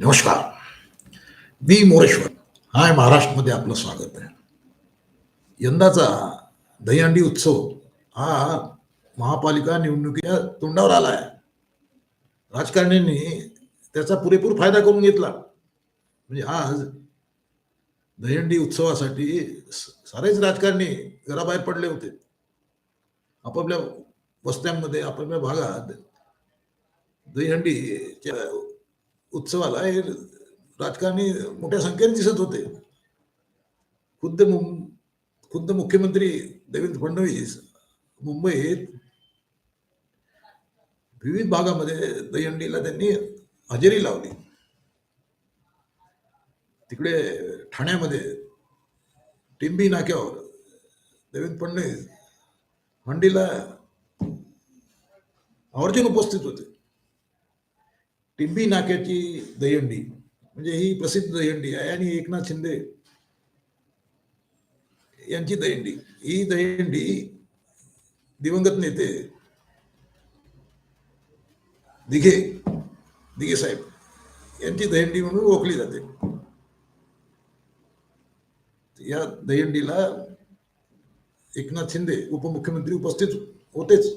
नमस्कार. मी मोरेश्वर. हाय महाराष्ट्रमध्ये आपलं स्वागत आहे. यंदाचा दहीहंडी उत्सव हा महापालिका निवडणुकीच्या तोंडावर आला आहे राजकारण्यांनी त्याचा पुरेपूर फायदा करून घेतला. म्हणजे आज दहीहंडी उत्सवासाठी सारेच राजकारणी घराबाहेर पडले होते. आपापल्या वस्त्यांमध्ये आपापल्या भागात दहीहंडीच्या उत्सवाला हे राजकारणी मोठ्या संख्येने दिसत होते. खुद्द खुद्द मुख्यमंत्री देवेंद्र फडणवीस मुंबईत विविध भागामध्ये दहीहंडीला त्यांनी हजेरी लावली. तिकडे ठाण्यामध्ये टिंबी नाक्यावर देवेंद्र फडणवीस हंडीला आवर्जून उपस्थित होते. टिंबी नाक्याची दहीहंडी म्हणजे ही प्रसिद्ध दहीहंडी आहे आणि एकनाथ शिंदे यांची दहीहंडी. ही दहीहंडी दिवंगत नेते दिघे दिघे साहेब यांची दहीहंडी म्हणून ओळखली जाते. या दहीहंडीला एकनाथ शिंदे उपमुख्यमंत्री उपस्थित होतेच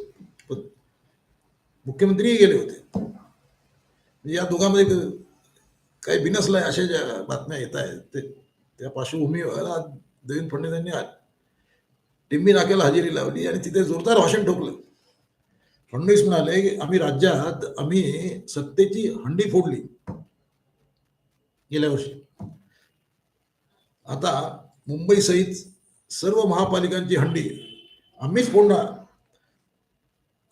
मुख्यमंत्रीही गेले होते. या दोघांमध्ये काही बिनसलाय अशा ज्या बातम्या येत आहेत ते त्या पार्श्वभूमीवर आज देवेंद्र फडणवीस यांनी टिंबी नाक्याला हजेरी लावली आणि तिथे जोरदार भाषण ठोकलं. फडणवीस म्हणाले की आम्ही राज्यात आम्ही सत्तेची हंडी फोडली गेल्या वर्षी. आता मुंबईसहित सर्व महापालिकांची हंडी आम्हीच फोडणार.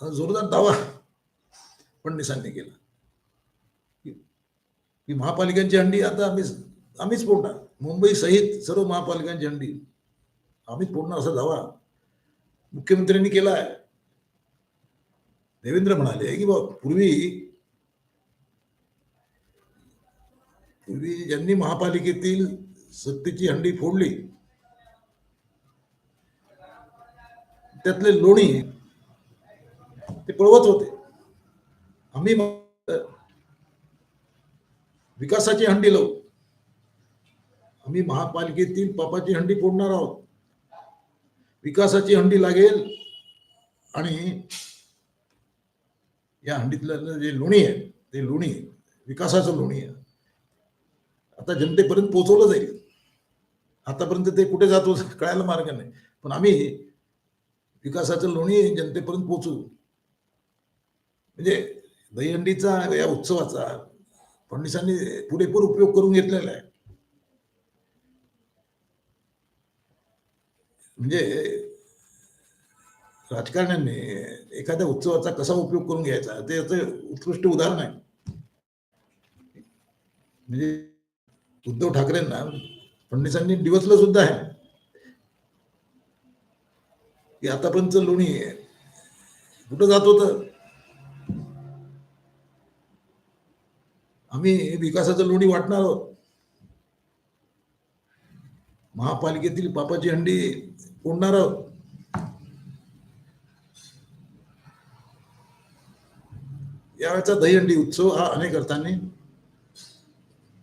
जोरदार दावा फडणवीसांनी केला. की महापालिकांची हंडी आता आम्ही आम्हीच फोडणार. मुंबई सहित सर्व महापालिकांची हंडी. आम्हीच फोडणार असा दावा मुख्यमंत्र्यांनी केला आहे देवेंद्र म्हणाले की बा पूर्वी पूर्वी ज्यांनी महापालिकेतील सत्तेची हंडी फोडली त्यातले लोणी ते पळवत होते. आम्ही मग विकासाची हंडी लावू. आम्ही महापालिकेतील पापाची हंडी फोडणार आहोत. विकासाची हंडी लागेल आणि या हंडीतलं जे लोणी आहे ते लोणी विकासाचं लोणी आहे. आता जनतेपर्यंत पोहोचवलं जाईल. आतापर्यंत ते कुठे जातो कळायला मार्ग नाही. पण आम्ही विकासाचं लोणी जनतेपर्यंत पोहोचू म्हणजे दहीहंडीचा या उत्सवाचा फडणवीसांनी पुरेपूर उपयोग करून घेतलेला आहे. म्हणजे राजकारण्यांनी एखाद्या उत्सवाचा कसा उपयोग करून घ्यायचा ते याचं उत्कृष्ट उदाहरण आहे. म्हणजे उद्धव ठाकरेंना फडणवीसांनी दिवसलं सुद्धा आहे. की आतापर्यंत लोणी कुठं जात होतं? आम्ही विकासाचं लोणी वाटणार आहोत. महापालिकेतील पापाची हंडी फोडणार आहोत. यावेळेचा दहीहंडी उत्सव हा अनेक अर्थाने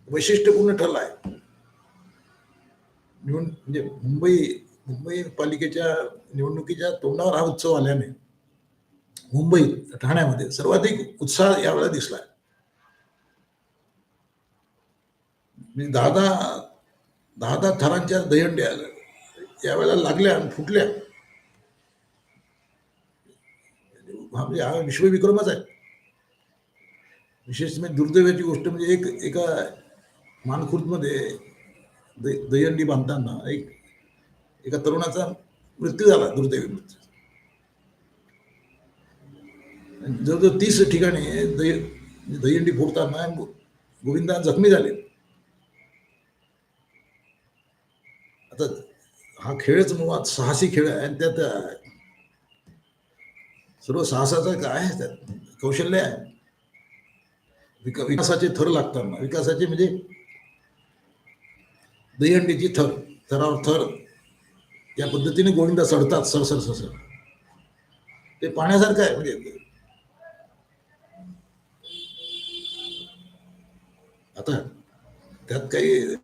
वैशिष्ट्यपूर्ण ठरला आहे. निवड म्हणजे मुंबई मुंबई पालिकेच्या निवडणुकीच्या तोंडावर हा उत्सव आल्याने मुंबई ठाण्यामध्ये सर्वाधिक उत्साह यावेळेला दिसला म्हणजे दहा दहा दहा दहा थरांच्या दहीहंड्या यावेळेला लागल्या आणि फुटल्या. हा म्हणजे हा विश्वविक्रमच आहे. विशेष म्हणजे दुर्दैवाची गोष्ट म्हणजे एक एका मानखुर्दमध्ये द- दहीहंडी बांधताना एक एका तरुणाचा मृत्यू झाला दुर्दैवी मृत्यू. आणि जवळजवळ तीस ठिकाणी दही दहीहंडी फोडताना गोविंदा जखमी झाले आता हा खेळच मुळात साहसी खेळ आहे. आणि त्यात सर्व साहसाचं काय आहे त्यात. कौशल्य आहे. विका विकासाचे थर लागतात विकासाचे म्हणजे दहीहंडीची थर थरावर थर. या पद्धतीने गोविंदा चढतात सरसर सरसर ते पाण्यासारखं आहे. म्हणजे आता त्यात काही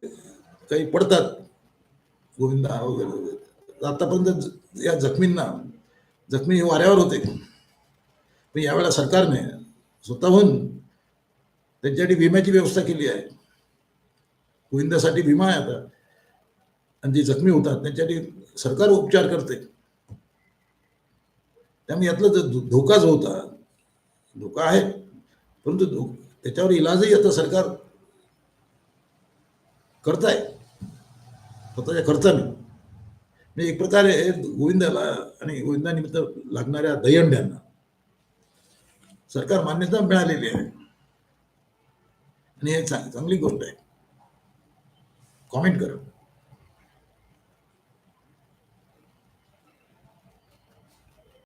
काही पडतात. गोविंदा वगैरे वगैरे आतापर्यंत या जखमींना जखमी वाऱ्यावर होते. पण यावेळेला सरकारने स्वतःहून त्यांच्यासाठी विम्याची व्यवस्था केली आहे. गोविंदासाठी विमा आहे आता. आणि जे जखमी होतात त्यांच्यासाठी सरकार उपचार करते. त्यामुळे यातला जो धोका जो होता धोका आहे. परंतु धो- त्याच्यावर इलाजही आता सरकार करत आहे स्वतःच्या खर्चाने म्हणजे एक प्रकारे गोविंदाला आणि गोविंदानिमित्त लागणाऱ्या दहीहंड्यांना सरकार मान्यता मिळालेली आहे. आणि हे चांग- चांगली गोष्ट आहे. कॉमेंट करा.